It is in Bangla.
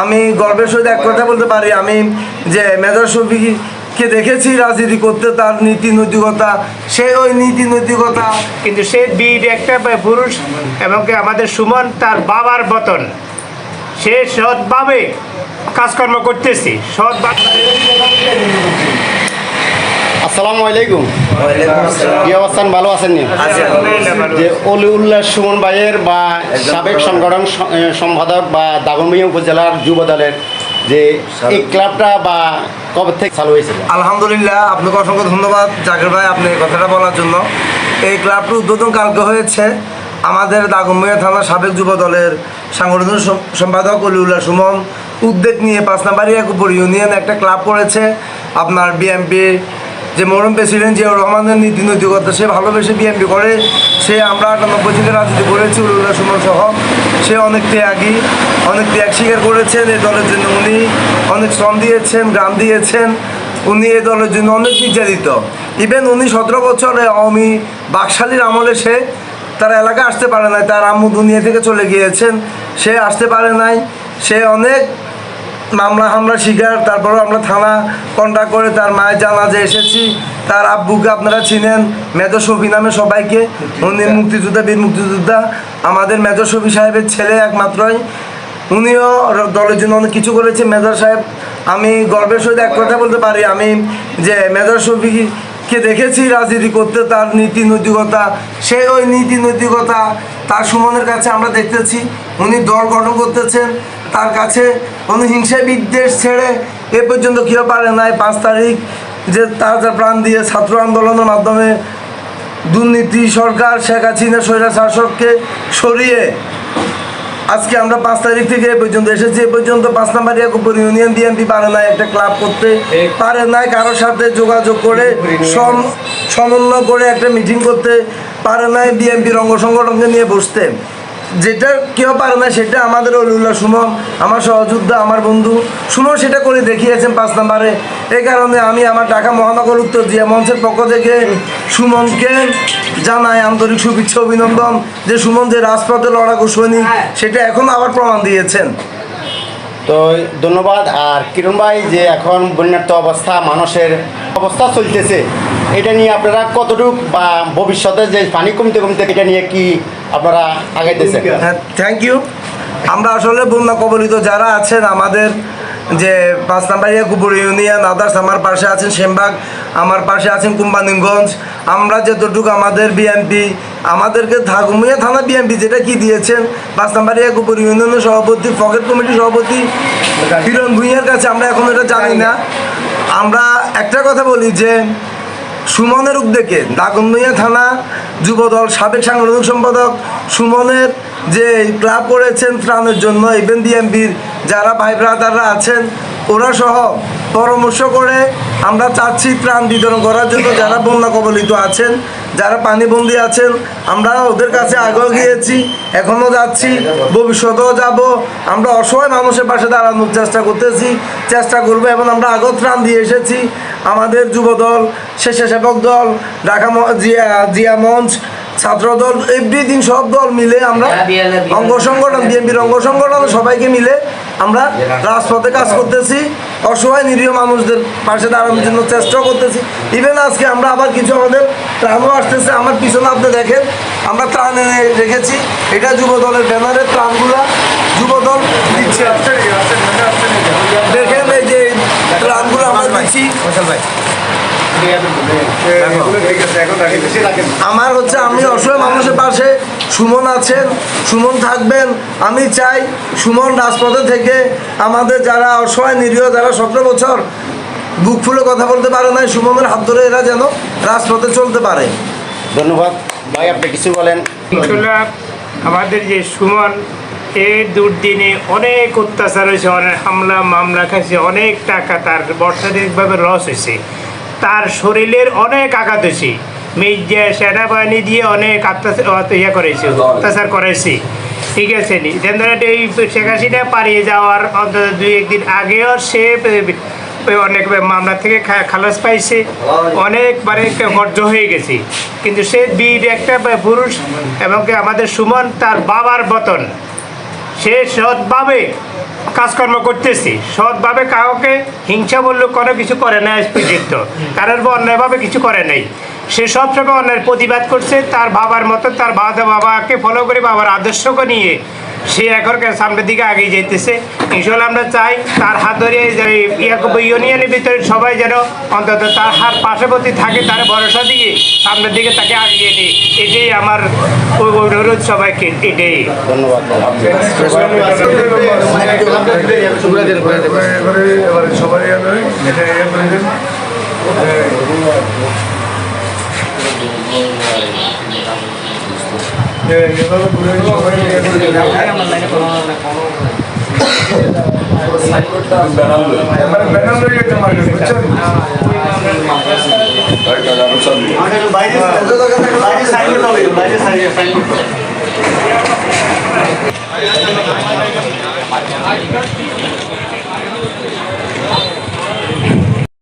আমি গর্বের সহিত এক কথা বলতে পারি, আমি যে মেজর শফিকে দেখেছি, রাজনীতি করতে, তার নীতি নৈতিকতা, সে ওই নীতি নৈতিকতা। কিন্তু সে বীর একটা পুরুষ এবং আমাদের সুমন তার বাবার বতন। সে সৎভাবে কাজকর্ম করতেছি, সৎভাবে আসসালামু আলাইকুম। কি অবস্থান? ভালো আছেন যে অলি উল্লাস সুমন ভাইয়ের বা সাবেক সংগঠন সম্পাদক বা দাগনভূঞা উপজেলার যুব দলের যে এই ক্লাবটা বা কবে থেকে চালু হয়েছিল? আলহামদুলিল্লাহ আপনাকে অসংখ্য ধন্যবাদ জাকির ভাই আপনি এই কথাটা বলার জন্য। এই ক্লাবটির উদ্বোধন কালকে হয়েছে আমাদের দাগনভূঞা থানার সাবেক যুব দলের সাংগঠনিক সম্পাদক অলিউল্লাহ সুমন। উদ্যোগ নিয়ে পাঁচ নাম্বারি ইউনিয়ন একটা ক্লাব করেছে। আপনার বিএমপি যে মরম প্রেসিডেন্ট জিয়াউর রহমানের নীতি নৈতিকতা, সে ভালোবেসে বিএনপি করে, সে আমরা আটানব্বই থেকে রাজনীতি করেছি উল্লাহ সহ। সে অনেক ত্যাগী, অনেক ত্যাগ স্বীকার করেছেন এই দলের জন্য উনি, অনেক শ্রম দিয়েছেন গান দিয়েছেন, উনি এই দলের জন্য অনেক নির্যাতিত। ইভেন উনি সতেরো বছরে অমি বাকশালীর আমলে সে তার এলাকা আসতে পারে নাই, তার আম্মু দুনিয়া থেকে চলে গিয়েছেন, সে আসতে পারে নাই, সে অনেক মামলা হামলা শিকার, তারপরও আমরা থানা কন্ট্যাক্ট করে তার মায়ের জানাজে এসেছি। তার আব্বুকে আপনারা চিনেন মেজর শফি নামে সবাইকে। উনি মুক্তিযোদ্ধা, বীর মুক্তিযোদ্ধা। আমাদের মেজর শফি সাহেবের ছেলে একমাত্রই। উনিও দলের জন্য অনেক কিছু করেছে। মেজর সাহেব, আমি গর্বের সহিত এক কথা বলতে পারি। আমি যে মেজর শফিকে দেখেছি রাজনীতি করতে, তার নীতি নৈতিকতা, সে ওই নীতি নৈতিকতা তার সুমনের কাছে আমরা দেখতেছি। উনি দল গঠন করতেছেন। তার কাছে কোনো হিংসা বিদ্বেষ ছেড়ে এ পর্যন্ত কেউ পারে নাই। পাঁচ তারিখ যে তার প্রাণ দিয়ে ছাত্র আন্দোলনের মাধ্যমে দুর্নীতি সরকার, শেখ হাসিনা স্বৈরা শাসককে সরিয়ে আজকে আমরা পাঁচ তারিখ থেকে এ পর্যন্ত এসেছি। এ পর্যন্ত পাঁচ নাম্বার এক উপর ইউনিয়ন বিএনপি পারে নাই একটা ক্লাব করতে। পারে নাই কারোর সাথে যোগাযোগ করে, সম- সমন্বয় করে একটা মিটিং করতে। পারে নাই বিএনপির অঙ্গ সংগঠনকে নিয়ে বসতে। যেটা কেউ পারে না, সেটা আমাদের অলিউল্লাহ সুমন, আমার সহযোদ্ধা, আমার বন্ধু। সুমন সেটা করে দেখিয়েছেন পাঁচ নম্বরে। এই কারণে আমি আমার ঢাকা মহানগর উত্তর জিয়া মঞ্চের পক্ষ থেকে সুমনকে জানাই আন্তরিক শুভেচ্ছা, অভিনন্দন যে সুমন যে রাজপথে লড়াকু সৈনিক, সেটা এখন আবার প্রমাণ দিয়েছেন। তো ধন্যবাদ। আর কিরণ ভাই, যে এখন বন্যার্থ অবস্থা, মানুষের অবস্থা চলতেছে, এটা নিয়ে আপনারা কতটুকু বা ভবিষ্যতে যে পানি কমতে কমতে, এটা নিয়ে কি আপনারা আগাইতেছেন। হ্যাঁ থ্যাংক ইউ আমরা আসলে বন্যা কবলিত যারা আছেন আমাদের যে পাঁচ নাম্বারিয়া কুপুর ইউনিয়ন আদার্স আমার পাশে আছেন সেমবাগ আমার পাশে আছেন কুম্বানিগঞ্জ। আমরা যতটুকু আমাদের বিএনপি আমাদেরকে থাকুমিয়া থানা বিএনপি যেটা কি দিয়েছেন পাঁচ নাম্বারিয়া কুপুর ইউনিয়নের সভাপতি পকেট কমিটির সভাপতি হিরণ ভুঁইয়ার কাছে আমরা এখন এটা জানি না। আমরা একটা কথা বলি যে সুমনের উদ্যোগে দাগনভূঞা থানা যুবদল সাবেক সাংগঠনিক সম্পাদক সুমনের যে ক্লাব করেছেন ত্রাণের জন্য ইভেন বিএমপির যারা ভাই ব্রাদাররা আছেন, ওরা সহ পরামর্শ করে আমরা চাচ্ছি ত্রাণ বিতরণ করার জন্য। যারা বন্যা কবলিত আছেন, যারা পানিবন্দী আছেন, আমরা ওদের কাছে আগেও গিয়েছি এখনও যাচ্ছি, ভবিষ্যতেও যাব। আমরা অসহায় মানুষের পাশে দাঁড়ানোর চেষ্টা করতেছি, চেষ্টা করব এবং আমরা আগেও ত্রাণ দিয়ে এসেছি। আমাদের যুবদল, স্বেচ্ছাসেবক দল, ঢাকা জিয়া জিয়া মঞ্চ ছাত্রদল এভরিদিন সব দল মিলে আমরা অঙ্গ সংগঠন বিএনপির অঙ্গ সংগঠন সবাইকে মিলে আমরা রাজপথে কাজ করতেছি। অসহায় নিরীহ মানুষদের পাশে দাঁড়ানোর জন্য চেষ্টাও করতেছি। ইভেন আজকে আমরা আবার কিছু আমাদের ত্রাণও আসতেছে। আমার পিছনে আপনি দেখেন আমরা ত্রাণ এনে রেখেছি। এটা যুব দলের ব্যানারের ত্রাণগুলা যুব দল দিচ্ছে দেখেন এই যে ত্রাণগুলো আমরা দিচ্ছি। আমার হচ্ছে আমি অসহায় মানুষের পাশে সুমন আছেন সুমন থাকবেন। আমি চাই সুমন রাজপথে থেকে আমাদের যারা অসহায় নিরীহ যারা সতেরো বছর বুক ফুলে কথা বলতে পারে না সুমনের হাত ধরে এরা যেন রাজপথে চলতে পারে। ধন্যবাদ। ভাই আপনি কিছু বলেন? আমাদের যে সুমন এই দুর্দিনে অনেক অত্যাচার হয়েছে অনেক হামলা মামলা খাইছে অনেক টাকা তার বর্ষাধিকভাবে লস হয়েছে। তার শরীরের অনেক আঘাত হয়েছে। মির্জা সেনাবাহিনী দিয়ে অনেক ইয়ে করেছে, অত্যাচার করেছে। ঠিক আছে নি? এই শেখ হাসিনা পালিয়ে যাওয়ার অন্তত দুই একদিন আগেও সে অনেক মামলা থেকে খালাস পাইছে। অনেকবারে বর্জ্য হয়ে গেছে। কিন্তু সে বীর একটা পুরুষ এবং আমাদের সুমন তার বাবার বতন। সে সৎভাবে কাজকর্ম করতেছি। সৎভাবে কাউকে হিংসা বললে কোনো কিছু করে না পর্যন্ত কারোর অন্যায়ভাবে কিছু করে নাই। সে সবসময় অন্যায়ের প্রতিবাদ করছে, তার বাবার মতো তার বাবা বাবাকে ফলো করে বাবার আদর্শকে নিয়ে সে এখনকার সামনের দিকে এগিয়ে যেতেছে ইনশাল্লাহ আমরা চাই তার হাত ধরে ইয়াকুব ইউনিয়নের ভিতরে সবাই যেন অন্তত তার হাত পাশাপাশি থাকে তার ভরসা দিয়ে সামনের দিকে তাকে আগিয়ে নিই। এটাই আমার অনুরোধ সবাইকে এটাই। ধন্যবাদ। সবাই এটা ইয়ে করে দেন এভাবে ঘুরে সবাই ইয়ে করে দেন। এবারে ব্যানার লইয়ে যেতে পারবেন, বুঝছেন? বাইরে